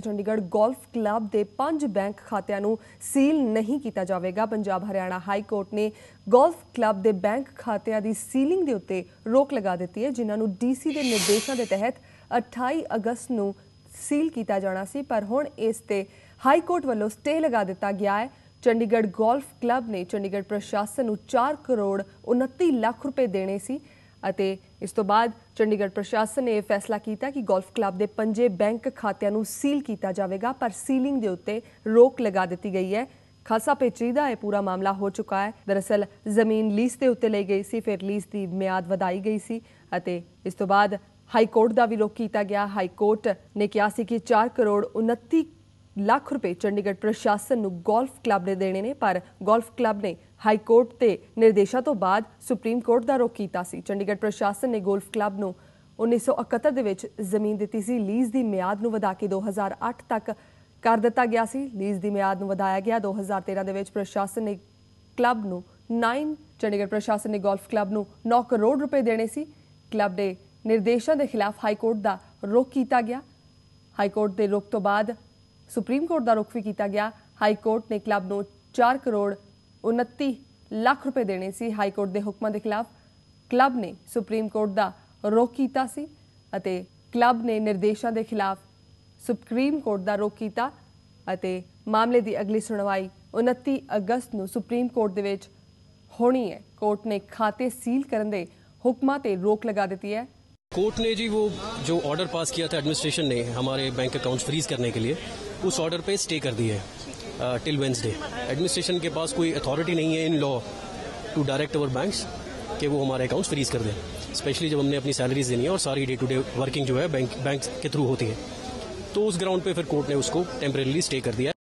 Chandigarh golf club ਦੇ ਪੰਜ bank ਖਾਤਿਆਂ ਨੂੰ ਸੀਲ ਨਹੀਂ ਕੀਤਾ ਜਾਵੇਗਾ। ਪੰਜਾਬ ਹਰਿਆਣਾ ਹਾਈ ਕੋਰਟ ਨੇ ਗੋਲਫ ਕਲੱਬ ਦੇ ਬੈਂਕ ਖਾਤਿਆਂ ਦੀ ਸੀਲਿੰਗ ਦੇ ਉੱਤੇ ਰੋਕ ਲਗਾ ਦਿੱਤੀ ਹੈ, ਜਿਨ੍ਹਾਂ ਨੂੰ ਡੀਸੀ ਦੇ ਨਿਰਦੇਸ਼ਾਂ ਦੇ ਤਹਿਤ 28 ਅਗਸਤ ਨੂੰ ਸੀਲ ਕੀਤਾ ਜਾਣਾ ਸੀ। ਪਰ ਹੁਣ ਇਸ ਤੇ ਹਾਈ ਕੋਰਟ ਵੱਲੋਂ ਸਟੇ ਲਗਾ ਦਿੱਤਾ ਗਿਆ ਹੈ। ਚੰਡੀਗੜ੍ਹ ਗੋਲਫ ਕਲੱਬ ਨੇ ਚੰਡੀਗੜ੍ਹ ਪ੍ਰਸ਼ਾਸਨ ਨੂੰ 4 ਕਰੋੜ 29 ਲੱਖ ਰੁਪਏ ਦੇਣੇ ਸੀ। ਅਤੇ ਇਸ ਤੋਂ ਬਾਅਦ ਚੰਡੀਗੜ੍ਹ ਪ੍ਰਸ਼ਾਸਨ ਨੇ ਇਹ ਫੈਸਲਾ ਕੀਤਾ ਕਿ ਗੋਲਫ ਕਲੱਬ ਦੇ ਪੰਜੇ ਬੈਂਕ ਖਾਤਿਆਂ ਨੂੰ ਸੀਲ ਕੀਤਾ ਜਾਵੇਗਾ, ਪਰ ਸੀਲਿੰਗ ਦੇ ਉੱਤੇ ਰੋਕ ਲਗਾ ਦਿੱਤੀ ਗਈ ਹੈ। ਖਾਸਾ ਪੇਚੀਦਾ ਇਹ ਪੂਰਾ ਮਾਮਲਾ ਹੋ ਚੁੱਕਾ ਹੈ। ਦਰਅਸਲ ਜ਼ਮੀਨ ਲੀਜ਼ ਦੇ ਉੱਤੇ ਲਈ ਗਈ ਸੀ, ਫਿਰ ਲੀਜ਼ ਦੀ ਮਿਆਦ ਵਧਾਈ ਗਈ ਸੀ ਅਤੇ ਇਸ ਤੋਂ ਬਾਅਦ ਹਾਈ ਕੋਰਟ ਦਾ ਵੀ ਰੁਖ ਕੀਤਾ ਗਿਆ। ਹਾਈ ਕੋਰਟ ਨੇ ਕਿਹਾ ਸੀ ਕਿ 4 ਕਰੋੜ 29 ਲੱਖ ਰੁਪਏ ਚੰਡੀਗੜ੍ਹ ਪ੍ਰਸ਼ਾਸਨ ਨੂੰ ਗੋਲਫ ਕਲੱਬ ਨੇ ਦੇਣੇ ਨੇ, ਪਰ ਗੋਲਫ ਕਲੱਬ ਨੇ ਹਾਈ ਕੋਰਟ ਦੇ ਨਿਰਦੇਸ਼ਾਂ ਤੋਂ ਬਾਅਦ ਸੁਪਰੀਮ ਕੋਰਟ ਦਾ ਰੁਖ ਕੀਤਾ ਸੀ। ਚੰਡੀਗੜ੍ਹ ਪ੍ਰਸ਼ਾਸਨ ਨੇ ਗੋਲਫ ਕਲੱਬ ਨੂੰ 1971 ਦੇ ਵਿੱਚ ਜ਼ਮੀਨ ਦਿੱਤੀ ਸੀ। ਲੀਜ਼ ਦੀ ਮਿਆਦ ਨੂੰ ਵਧਾ ਕੇ 2008 ਤੱਕ ਕਰ ਦਿੱਤਾ ਗਿਆ ਸੀ। ਲੀਜ਼ ਦੀ ਮਿਆਦ ਨੂੰ ਵਧਾਇਆ ਗਿਆ। 2013 ਦੇ ਵਿੱਚ ਪ੍ਰਸ਼ਾਸਨ ਨੇ ਕਲੱਬ ਨੂੰ 9 ਚੰਡੀਗੜ੍ਹ ਪ੍ਰਸ਼ਾਸਨ ਨੇ ਗੋਲਫ ਕਲੱਬ ਨੂੰ 9 ਕਰੋੜ ਰੁਪਏ ਦੇਣੇ ਸੀ। ਕਲੱਬ ਦੇ ਨਿਰਦੇਸ਼ਾਂ ਦੇ ਖਿਲਾਫ ਹਾਈ ਕੋਰਟ ਦਾ ਰੁਖ ਕੀਤਾ ਗਿਆ। ਹਾਈ ਕੋਰਟ ਦੇ ਰੁਖ ਤੋਂ ਬਾਅਦ ਸੁਪਰੀਮ ਕੋਰਟ ਦਾ ਰੁਖ ਵੀ ਕੀਤਾ ਗਿਆ। ਹਾਈ ਕੋਰਟ ਨੇ ਕਲੱਬ ਨੂੰ 4 ਕਰੋੜ 29 ਲੱਖ ਰੁਪਏ ਦੇਣੇ ਸੀ ਹਾਈ ਕੋਰਟ ਦੇ ਹੁਕਮਾਂ ਦੇ ਖਿਲਾਫ। ਕਲੱਬ ਨੇ ਸੁਪਰੀਮ ਕੋਰਟ ਦਾ ਰੁਖ ਕੀਤਾ ਸੀ ਅਤੇ ਕਲੱਬ ਨੇ ਨਿਰਦੇਸ਼ਾਂ ਦੇ ਖਿਲਾਫ ਸੁਪਰੀਮ ਕੋਰਟ ਦਾ ਰੁਖ ਕੀਤਾ ਅਤੇ ਮਾਮਲੇ ਦੀ ਅਗਲੀ ਸੁਣਵਾਈ 29 ਅਗਸਤ ਨੂੰ ਸੁਪਰੀਮ ਕੋਰਟ ਦੇ ਵਿੱਚ ਹੋਣੀ ਹੈ। ਕੋਰਟ ਨੇ ਖਾਤੇ ਸੀਲ ਕਰਨ ਦੇ ਹੁਕਮਾਂ ਤੇ ਰੋਕ ਲਗਾ ਦਿੱਤੀ ਹੈ। कोर्ट ने जी वो जो ऑर्डर पास किया था एडमिनिस्ट्रेशन ने हमारे बैंक अकाउंट फ्रीज करने के लिए, उस ऑर्डर पे स्टे कर दिया है टिल वेंसडे एडमिनिस्ट्रेशन के पास कोई अथॉरिटी नहीं है in law to direct our banks कि वो हमारे अकाउंट्स फ्रीज कर दें स्पेशली जब हमने अपनी सैलरीज देनी है और सारी डे टू डे वर्किंग जो है बैंक बैंक के थ्रू होती है। तो उस ग्राउंड पे फिर कोर्ट ने उसको टेम्परेली स्टे कर दिया।